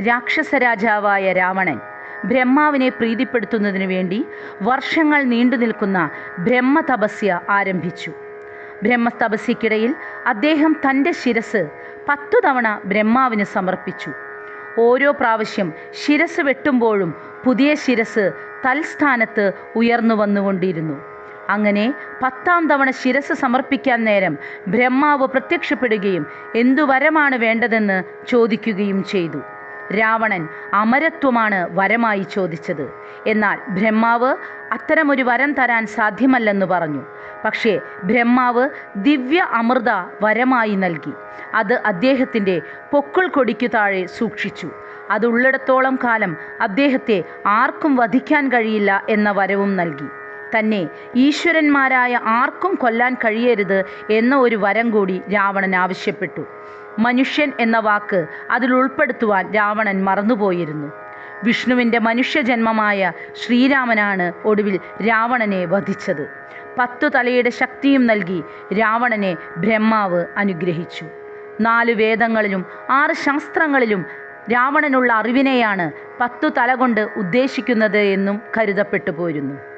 രാക്ഷസരാജാവായ രാവണൻ ബ്രഹ്മാവിനെ പ്രീതിപ്പെടുത്തുന്നതിനു വേണ്ടി വർഷങ്ങൾ നീണ്ടു നിൽക്കുന്ന ബ്രഹ്മതപസ്യ ആരംഭിച്ചു. ബ്രഹ്മതപസ്യക്കിടയിൽ അദ്ദേഹം തന്റെ ശിരസ് പത്തു തവണ ബ്രഹ്മാവിന് സമർപ്പിച്ചു. ഓരോ പ്രാവശ്യം ശിരസ് വെട്ടുമ്പോഴും പുതിയ ശിരസ് തൽസ്ഥാനത്ത് ഉയർന്നു വന്നുകൊണ്ടിരുന്നു. അങ്ങനെ പത്താം തവണ ശിരസ് സമർപ്പിക്കാൻ നേരം ബ്രഹ്മാവ് പ്രത്യക്ഷപ്പെടുകയും എന്തു വരമാണ് വേണ്ടതെന്ന് ചോദിക്കുകയും ചെയ്തു. രാവണൻ അമരത്വമാണ് വരമായി ചോദിച്ചത്. എന്നാൽ ബ്രഹ്മാവ് അത്തരമൊരു വരം തരാൻ സാധ്യമല്ലെന്ന് പറഞ്ഞു. പക്ഷേ ബ്രഹ്മാവ് ദിവ്യ അമൃത വരമായി നൽകി. അത് അദ്ദേഹത്തിന്റെ പൊക്കിൾ കൊടിക്കു താഴെ സൂക്ഷിച്ചു. അതുള്ളിടത്തോളം കാലം അദ്ദേഹത്തെ ആർക്കും വധിക്കാൻ കഴിയില്ല എന്ന വരവും നൽകി. തന്നെ ഈശ്വരന്മാരായ ആർക്കും കൊല്ലാൻ കഴിയരുത് എന്ന ഒരു വരം കൂടി രാവണൻ ആവശ്യപ്പെട്ടു. മനുഷ്യൻ എന്ന വാക്ക് അതിൽ ഉൾപ്പെടുത്തുവാൻ രാവണൻ മറന്നുപോയിരുന്നു. വിഷ്ണുവിന്റെ മനുഷ്യജന്മമായ ശ്രീരാമനാണ് ഒടുവിൽ രാവണനെ വധിച്ചത്. പത്തു തലയുടെ ശക്തിയും നൽകി രാവണനെ ബ്രഹ്മാവ് അനുഗ്രഹിച്ചു. നാല് വേദങ്ങളിലും ആറ് ശാസ്ത്രങ്ങളിലും രാവണനുള്ള അറിവിനെയാണ് പത്തു തല കൊണ്ട് ഉദ്ദേശിക്കുന്നത് എന്നും കരുതപ്പെട്ടു പോരുന്നു.